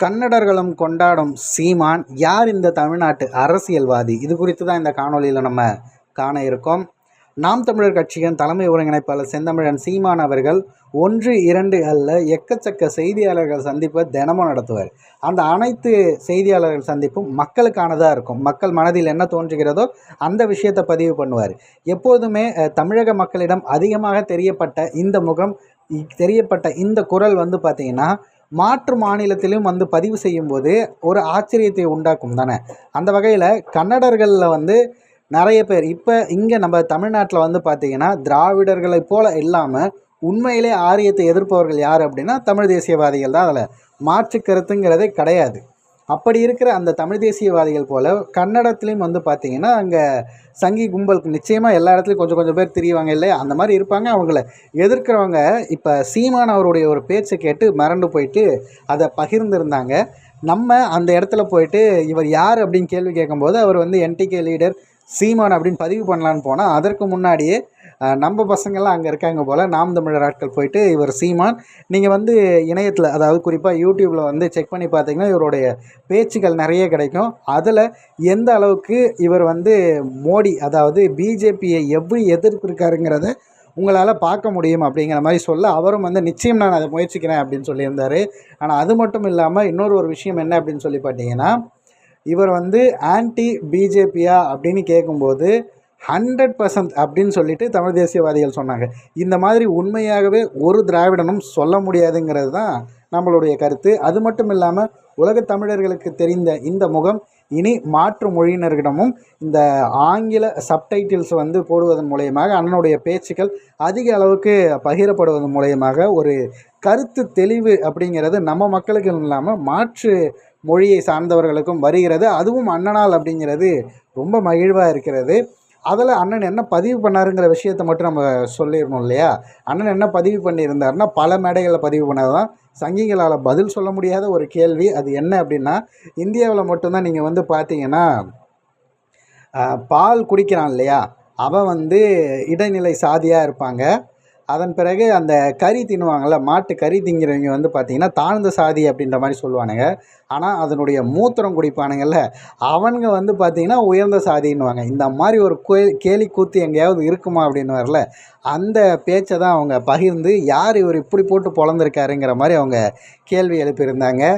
கன்னடர்களும் கொண்டாடும் சீமான் யார் இந்த தமிழ்நாட்டு அரசியல்வாதி? இது குறித்து தான் இந்த காணொளியில் நம்ம காண இருக்கோம். நாம் தமிழர் கட்சியின் தலைமை ஒருங்கிணைப்பாளர் செந்தமிழன் சீமான் அவர்கள் ஒன்று இரண்டு அல்ல எக்கச்சக்க செய்தியாளர்கள் சந்திப்பை தினமும் நடத்துவார். அந்த அனைத்து செய்தியாளர்கள் சந்திப்பும் மக்களுக்கானதாக இருக்கும். மக்கள் மனதில் என்ன தோன்றுகிறதோ அந்த விஷயத்தை பதிவு பண்ணுவார். எப்போதுமே தமிழக மக்களிடம் அதிகமாக தெரியப்பட்ட இந்த முகம் தெரியப்பட்ட இந்த குரல் வந்து பார்த்திங்கன்னா மாற்று மாநிலத்திலும் வந்து பதிவு செய்யும்போது ஒரு ஆச்சரியத்தை உண்டாக்கும் தானே. அந்த வகையில் கன்னடர்களில் வந்து நிறைய பேர் இப்போ இங்கே நம்ம தமிழ்நாட்டில் வந்து பார்த்திங்கன்னா திராவிடர்களைப் போல இல்லாமல் உண்மையிலே ஆரியத்தை எதிர்ப்பவர்கள் யார் அப்படின்னா தமிழ் தேசியவாதிகள் தான் அதில். மாற்று கருத்துங்கிறதே கிடையாது. அப்படி இருக்கிற அந்த தமிழ் தேசியவாதிகள் போல் கன்னடத்துலேயும் வந்து பார்த்திங்கன்னா அங்கே சங்கி கும்பலுக்கு நிச்சயமாக எல்லா இடத்துலையும் கொஞ்சம் கொஞ்சம் பேர் தெரியவாங்க இல்லையா? அந்த மாதிரி இருப்பாங்க. அவங்கள எதிர்க்கிறவங்க இப்போ சீமான் அவருடைய ஒரு பேச்சை கேட்டு மறண்டு போயிட்டு அதை பகிர்ந்திருந்தாங்க. நம்ம அந்த இடத்துல போயிட்டு இவர் யார் அப்படின்னு கேள்வி கேட்கும்போது அவர் வந்து என்டிகே லீடர் சீமான் அப்படின்னு பதிவு பண்ணலான்னு போனால் அதற்கு முன்னாடியே நம்ம பசங்கள்லாம் அங்கே இருக்காங்க போல். நாம் தமிழர் ஆட்கள் போயிட்டு இவர் சீமான். நீங்கள் வந்து இணையத்தில் அதாவது குறிப்பாக யூடியூப்பில் வந்து செக் பண்ணி பார்த்தீங்கன்னா இவருடைய பேச்சுக்கள் நிறைய கிடைக்கும். அதில் எந்த அளவுக்கு இவர் வந்து மோடி அதாவது பிஜேபியை எப்படி எதிர்த்திருக்காருங்கிறத உங்களால் பார்க்க முடியும் அப்படிங்கிற மாதிரி சொல்ல அவரும் வந்து நிச்சயம் நான் அதை முயற்சிக்கிறேன் அப்படின்னு சொல்லியிருந்தார். ஆனால் அது மட்டும் இல்லாமல் இன்னொரு ஒரு விஷயம் என்ன அப்படின்னு சொல்லி பார்த்தீங்கன்னா இவர் வந்து ஆன்டி பிஜேபியா அப்படின்னு கேட்கும்போது ஹண்ட்ரட் பர்சன்ட் அப்படின்னு சொல்லிட்டு தமிழ் தேசியவாதிகள் சொன்னாங்க. இந்த மாதிரி உண்மையாகவே ஒரு திராவிடனும் சொல்ல முடியாதுங்கிறது தான் நம்மளுடைய கருத்து. அது மட்டும் இல்லாமல் உலக தமிழர்களுக்கு தெரிந்த இந்த முகம் இனி மாற்று மொழியினர்களிடமும் இந்த ஆங்கில சப்டைட்டில்ஸ் வந்து போடுவதன் மூலயமாக அண்ணனுடைய பேச்சுக்கள் அதிக அளவுக்கு பகிரப்படுவதன் மூலயமாக ஒரு கருத்து தெளிவு அப்படிங்கிறது நம்ம மக்களுக்கு இல்லாமல் மாற்று மொழியை சார்ந்தவர்களுக்கும் வருகிறது. அதுவும் அண்ணனால் அப்படிங்கிறது ரொம்ப மகிழ்வாக இருக்கிறது. அதில் அண்ணன் என்ன பதிவு பண்ணாருங்கிற விஷயத்தை மட்டும் நம்ம சொல்லிடணும் இல்லையா? அண்ணன் என்ன பதிவு பண்ணியிருந்தாருன்னா பல மேடைகளில் பதிவு பண்ணாதான் சங்கிகளால் பதில் சொல்ல முடியாத ஒரு கேள்வி. அது என்ன அப்படின்னா இந்தியாவில் மட்டும்தான் நீங்கள் வந்து பார்த்தீங்கன்னா பால் குடிக்கிறான் இல்லையா? அவன் வந்து இடைநிலை சாதியாக இருப்பாங்க. அதன் பிறகு அந்த கறி தின்னுவாங்கள்ல மாட்டு கறி திங்கிறவங்க வந்து பார்த்திங்கன்னா தாழ்ந்த சாதி அப்படின்ற மாதிரி சொல்லுவானுங்க. ஆனால் அதனுடைய மூத்திரம் குடிப்பானுங்கள்ல அவனுங்க வந்து பார்த்திங்கன்னா உயர்ந்த சாதின்னுவாங்க. இந்த மாதிரி ஒரு கே கேலி கூத்து எங்கேயாவது இருக்குமா அப்படின்னு வரல அந்த பேச்சை தான் அவங்க பகிர்ந்து யார் இவர் இப்படி போட்டு பொழந்திருக்காருங்கிற மாதிரி அவங்க கேள்வி எழுப்பியிருந்தாங்க.